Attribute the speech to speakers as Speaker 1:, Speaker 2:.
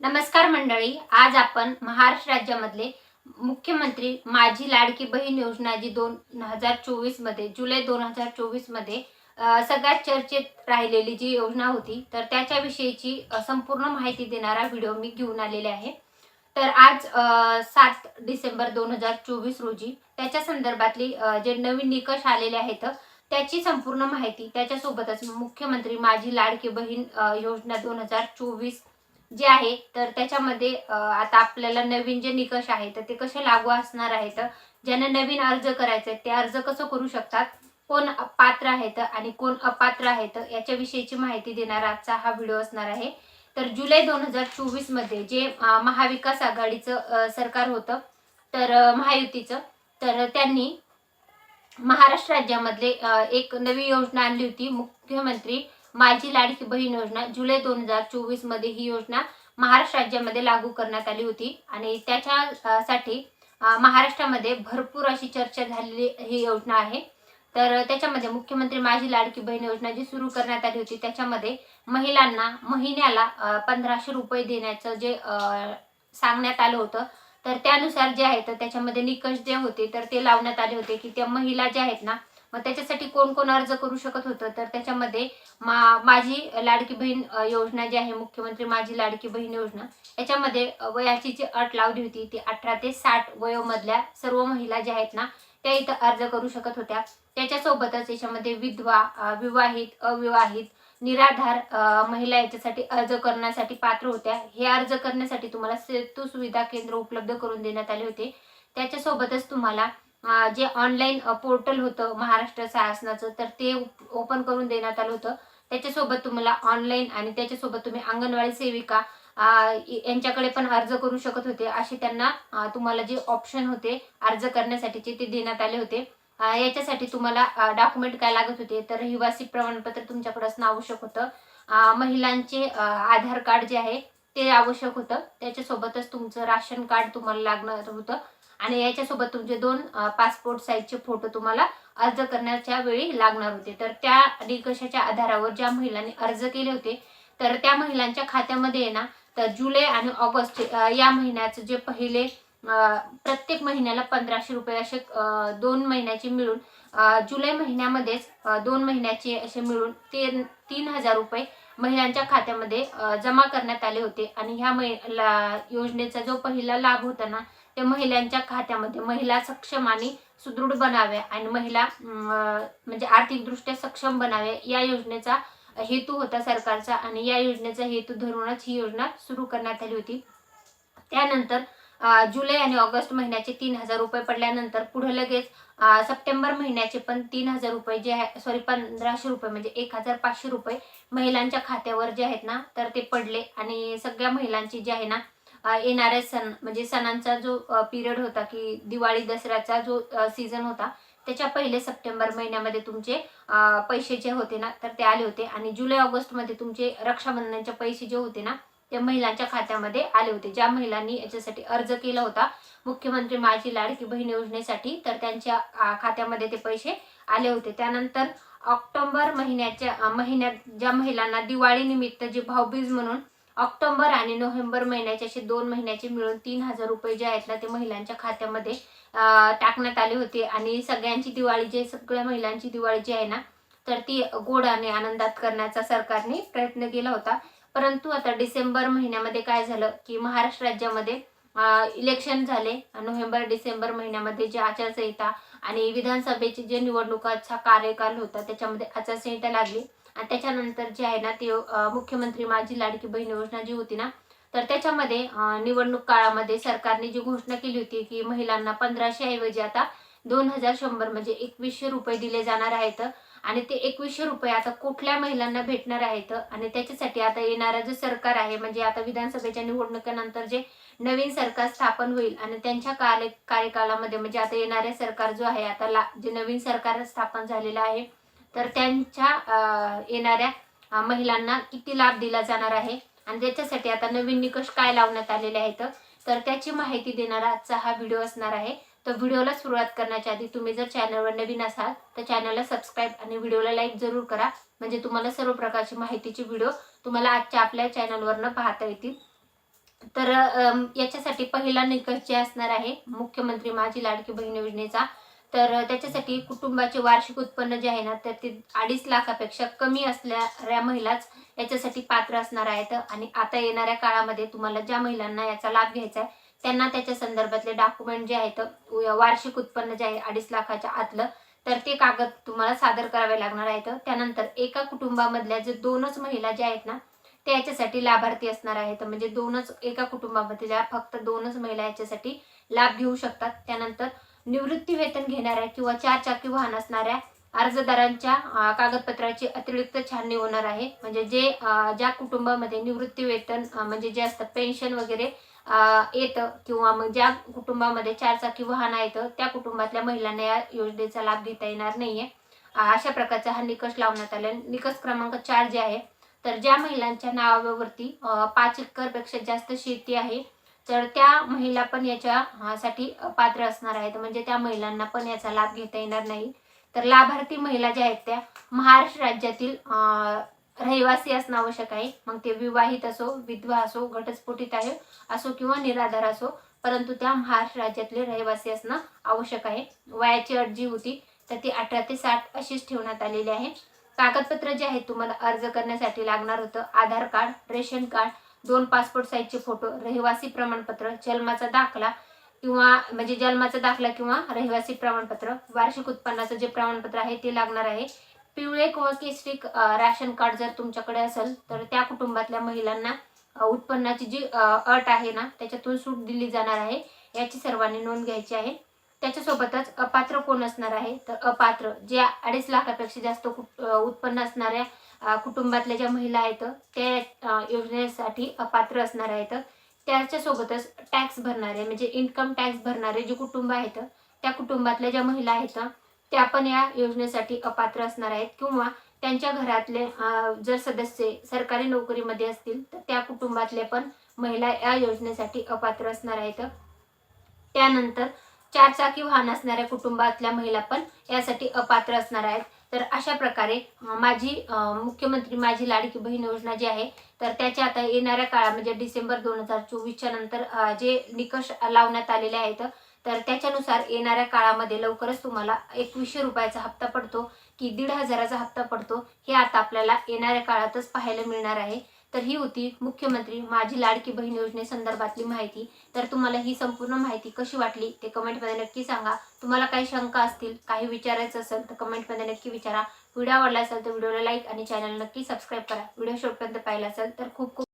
Speaker 1: नमस्कार मंडळी आज आपण महाराष्ट्र राज्यामधले मुख्यमंत्री माझी लाडकी बहीण योजना जी दोन हजार चोवीसमध्ये जुलै दोन हजार चोवीसमध्ये सगळ्यात चर्चेत राहिलेली जी योजना होती तर त्याच्याविषयीची संपूर्ण माहिती देणारा व्हिडिओ मी घेऊन आलेले आहे. तर आज सात डिसेंबर दोन हजार चोवीस रोजी त्याच्या संदर्भातली जे नवीन निकष आलेले आहेत त्याची संपूर्ण माहिती त्याच्यासोबतच मुख्यमंत्री माझी लाडकी बहीण योजना दोन हजार चोवीस जे आहे तर त्याच्यामध्ये आता आपल्याला नवीन जे निकष आहेत तर ते कसे लागू असणार आहेत? ज्यांना नवीन अर्ज करायचे ते अर्ज कसं करू शकतात? कोण पात्र आहेत आणि कोण अपात्र आहेत? याच्याविषयीची माहिती देणारा आजचा हा व्हिडिओ असणार आहे. तर जुलै दोन हजार चोवीसमध्ये जे महाविकास आघाडीचं सरकार होतं तर महायुतीचं तर त्यांनी महाराष्ट्र राज्यामधले एक नवी योजना आणली होती. मुख्यमंत्री माझी लाडकी बहीण योजना जुलै दोन हजार चोवीसमध्ये ही योजना महाराष्ट्र राज्यामध्ये लागू करण्यात आली होती. आणि त्याच्यासाठी महाराष्ट्रामध्ये भरपूर अशी चर्चा झालेली ही योजना आहे. तर त्याच्यामध्ये मुख्यमंत्री माझी लाडकी बहीण योजना जी सुरू करण्यात आली होती त्याच्यामध्ये महिलांना महिन्याला पंधराशे रुपये देण्याचं जे सांगण्यात आलं होतं तर त्यानुसार जे आहे तर त्याच्यामध्ये निकष जे होते तर ते लावण्यात आले होते की त्या महिला ज्या आहेत ना मग त्याच्यासाठी कोण कोण अर्ज करू शकत होतं? तर त्याच्यामध्ये मा माझी लाडकी बहीण योजना जी आहे मुख्यमंत्री माझी लाडकी बहीण योजना याच्यामध्ये वयाची जी अट लावली होती ती अठरा ते साठ वयोमधल्या सर्व महिला ज्या आहेत ना त्या इथं अर्ज करू शकत होत्या. त्याच्यासोबतच याच्यामध्ये विधवा विवाहित अविवाहित निराधार महिला याच्यासाठी अर्ज करण्यासाठी पात्र होत्या. हे अर्ज करण्यासाठी तुम्हाला सेतू सुविधा केंद्र उपलब्ध करून देण्यात आले होते. त्याच्यासोबतच तुम्हाला जे ऑनलाईन पोर्टल होतं महाराष्ट्र शासनाचं तर ते ओपन करून देण्यात आलं होतं. त्याच्यासोबत तुम्हाला ऑनलाईन आणि त्याच्यासोबत तुम्ही अंगणवाडी सेविका यांच्याकडे पण अर्ज करू शकत होते. असे त्यांना तुम्हाला जे ऑप्शन होते अर्ज करण्यासाठीचे ते देण्यात आले होते. याच्यासाठी तुम्हाला डॉक्युमेंट काय लागत होते तर रहिवासी प्रमाणपत्र तुमच्याकडे असणं आवश्यक होतं. महिलांचे आधार कार्ड जे आहे ते आवश्यक होतं. त्याच्यासोबतच तुमचं राशन कार्ड तुम्हाला लागणार होतं. आणि याच्यासोबत तुमचे दोन पासपोर्ट साईजचे फोटो तुम्हाला अर्ज करण्याच्या वेळी लागणार होते. तर त्या निकषाच्या आधारावर ज्या महिलांनी अर्ज केले होते तर त्या महिलांच्या खात्यामध्ये आहे ना तर जुलै आणि ऑगस्ट या महिन्याचं जे पहिले प्रत्येक महिन्याला पंधराशे रुपये असे दोन महिन्याचे मिळून जुलै महिन्यामध्येच दोन महिन्याचे असे मिळून तीन तीन हजार रुपये महिलांच्या खात्यामध्ये जमा करण्यात आले होते. आणि ह्या महिला योजनेचा जो पहिला लाभ होता ना ते महिलांच्या खात्यामध्ये महिला सक्षम आणि सुदृढ बनाव्या आणि महिला म्हणजे आर्थिकदृष्ट्या सक्षम बनाव्या या योजनेचा हेतू होता सरकारचा आणि या योजनेचा हेतू धरूनच ही योजना सुरू करण्यात आली होती. त्यानंतर जुलै आणि ऑगस्ट महिन्याचे तीन हजार रुपये पडल्यानंतर पुढे लगेच सप्टेंबर महिन्याचे पण तीन हजार रुपये जे आहे सॉरी पंधराशे रुपये म्हणजे एक हजार पाचशे रुपये महिलांच्या खात्यावर जे आहेत ना तर ते पडले आणि सगळ्या महिलांची जे आहे ना येणाऱ्या सण म्हणजे सणांचा जो पिरियड होता की दिवाळी दसऱ्याचा जो सीझन होता त्याच्या पहिले सप्टेंबर महिन्यामध्ये तुमचे पैसे जे होते ना तर ते आले होते. आणि जुलै ऑगस्टमध्ये तुमचे रक्षाबंधनाचे पैसे जे होते ना ते महिलांच्या खात्यामध्ये आले होते. ज्या महिलांनी याच्यासाठी अर्ज केला होता मुख्यमंत्री माझी लाडकी बहीण योजनेसाठी तर त्यांच्या खात्यामध्ये ते पैसे आले होते. त्यानंतर ऑक्टोबर महिन्याच्या महिन्यात ज्या महिलांना दिवाळी निमित्त जे भाऊबीज म्हणून ऑक्टोबर आणि नोव्हेंबर महिन्याचे असे दोन महिन्याचे मिळून तीन हजार रुपये जे आहेत ना ते महिलांच्या खात्यामध्ये टाकण्यात आले होते. आणि सगळ्यांची दिवाळी जे सगळ्या महिलांची दिवाळी जी आहे ना तर ती गोड आणि आनंदात करण्याचा सरकारने प्रयत्न केला होता. परंतु आता डिसेंबर महिन्यामध्ये काय झालं की महाराष्ट्र राज्यामध्ये इलेक्शन झाले. नोव्हेंबर डिसेंबर महिन्यामध्ये जे आचारसंहिता आणि विधानसभेची जे निवडणुकाचा कार्यकाल होता त्याच्यामध्ये आचारसंहिता लागली. त्याच्यानंतर जे आहे ना ते मुख्यमंत्री माझी लाडकी बहीण योजना जी होती ना तर त्याच्यामध्ये निवडणूक काळामध्ये सरकारने जी घोषणा केली होती की महिलांना पंधराशे ऐवजी आता दोन हजार शंभर म्हणजे एकवीसशे रुपये दिले जाणार आहेत आणि ते एकवीसशे रुपये आता कुठल्या महिलांना भेटणार आहेत आणि त्याच्यासाठी आता येणारं जे सरकार आहे म्हणजे आता विधानसभेच्या निवडणुकीनंतर जे नवीन सरकार स्थापन होईल आणि त्यांच्या कार्य कार्यकालामध्ये म्हणजे आता येणारे सरकार जो आहे आता ला जे नवीन सरकार स्थापन झालेलं आहे तर त्यांच्या येणाऱ्या महिलांना किती लाभ दिला जाणार आहे? आणि त्याच्यासाठी आता नवीन निकष काय लावण्यात आलेले आहेत? तर त्याची माहिती देणारा आजचा हा व्हिडिओ असणार आहे. तर व्हिडिओला सुरुवात करण्याच्या आधी तुम्ही जर चॅनलवर नवीन असाल तर चॅनलला सबस्क्राईब आणि व्हिडिओला लाईक जरूर करा. म्हणजे तुम्हाला सर्व प्रकारची माहितीची व्हिडिओ तुम्हाला आजच्या आपल्या चॅनलवरनं पाहता येतील. तर याच्यासाठी पहिला निकष जे असणार आहे मुख्यमंत्री माझी लाडकी बहीण योजनेचा तर त्याच्यासाठी कुटुंबाचे वार्षिक उत्पन्न जे आहे ना तर ते अडीच लाखापेक्षा कमी असणाऱ्या महिलाच याच्यासाठी पात्र असणार आहेत. आणि आता येणाऱ्या काळामध्ये तुम्हाला ज्या महिलांना याचा लाभ घ्यायचा आहे त्यांना त्याच्या संदर्भातले डॉक्युमेंट जे आहेत वार्षिक उत्पन्न जे आहे अडीच लाखाच्या आतलं तर ते कागद तुम्हाला सादर करावे लागणार आहेत. त्यानंतर एका कुटुंबामधल्या जे दोनच महिला ज्या आहेत ना ते याच्यासाठी लाभार्थी असणार आहेत. म्हणजे दोनच एका कुटुंबामधल्या फक्त दोनच महिला याच्यासाठी लाभ घेऊ शकतात. त्यानंतर निवृत्ती वेतन घेणाऱ्या किंवा चार चाकी वाहन असणाऱ्या अर्जदारांच्या कागदपत्राची अतिरिक्त छाननी होणार आहे. म्हणजे जे ज्या कुटुंबामध्ये निवृत्ती वेतन म्हणजे जे असतं पेन्शन वगैरे येतं किंवा मग ज्या कुटुंबामध्ये चार चाकी वाहन येतं त्या कुटुंबातल्या महिलांना या योजनेचा लाभ घेता येणार नाहीये. अशा प्रकारचा हा निकष लावण्यात आला. निकष क्रमांक चार जे आहे तर ज्या महिलांच्या नावावरती पाच एकरपेक्षा जास्त शेती आहे तर त्या महिला पण याच्यासाठी पात्र असणार आहेत. म्हणजे त्या महिलांना पण याचा लाभ घेता येणार नाही. तर लाभार्थी महिला ज्या आहेत त्या महाराष्ट्र राज्यातील रहिवासी असणं आवश्यक आहे. मग ते विवाहित असो विधवा असो घटस्फोटित आहे असो किंवा निराधार असो परंतु त्या महाराष्ट्र राज्यातले रहिवासी असणं आवश्यक आहे. वयाची अट जी होती तर ती अठरा ते साठ अशीच ठेवण्यात आलेली आहे. कागदपत्र जे आहेत तुम्हाला अर्ज करण्यासाठी लागणार होतं. आधार कार्ड रेशन कार्ड दोन पासपोर्ट साईजचे फोटो रहिवासी प्रमाणपत्र जन्माचा दाखला किंवा म्हणजे जन्माचा दाखला किंवा रहिवासी प्रमाणपत्र वार्षिक उत्पन्नाचं जे प्रमाणपत्र आहे ते लागणार आहे. पिवळे किंवा केसरी राशन कार्ड जर तुमच्याकडे असेल तर त्या कुटुंबातल्या महिलांना उत्पन्नाची जी अट आहे ना त्याच्यातून सूट दिली जाणार आहे याची सर्वांनी नोंद घ्यायची आहे. त्याच्यासोबतच अपात्र कोण असणार आहे? तर अपात्र जे अडीच लाखापेक्षा जास्त उत्पन्न असणाऱ्या कुटुंबातल्या ज्या महिला आहेत त्या योजनेसाठी अपात्र असणार आहेत. त्याच्यासोबतच टॅक्स भरणारे म्हणजे इन्कम टॅक्स भरणारे जे कुटुंब आहेत त्या कुटुंबातल्या ज्या महिला आहेत त्या पण या योजनेसाठी अपात्र असणार आहेत. किंवा त्यांच्या घरातले जर सदस्य सरकारी नोकरीमध्ये असतील तर त्या कुटुंबातले पण महिला या योजनेसाठी अपात्र असणार आहेत. त्यानंतर चारचाकी वाहन असणाऱ्या कुटुंबातल्या महिला पण यासाठी अपात्र असणार आहेत. तर अशा प्रकारे माझी मुख्यमंत्री माझी लाडकी बहीण योजना जी आहे तर त्याच्या आता येणाऱ्या काळात म्हणजे डिसेंबर दोन हजार चोवीसच्या नंतर जे निकष लावण्यात आलेले आहेत तर त्याच्यानुसार येणाऱ्या काळामध्ये लवकरच तुम्हाला एकवीसशे रुपयाचा हप्ता पडतो की दीड हजाराचा हप्ता पडतो हे आता आपल्याला येणाऱ्या काळातच पाहायला मिळणार आहे. तर ही होती मुख्यमंत्री माझी लाडकी बहीण योजनेसंदर्भातली माहिती. तर तुम्हाला ही संपूर्ण माहिती कशी वाटली ते कमेंटमध्ये नक्की सांगा. तुम्हाला काही शंका असतील काही विचारायचं असेल तर कमेंटमध्ये नक्की विचारा. व्हिडिओ आवडला असेल तर व्हिडिओला लाईक आणि चॅनल नक्की सबस्क्राईब करा. व्हिडिओ शेवटपर्यंत पाहिला असेल तर खूप खूप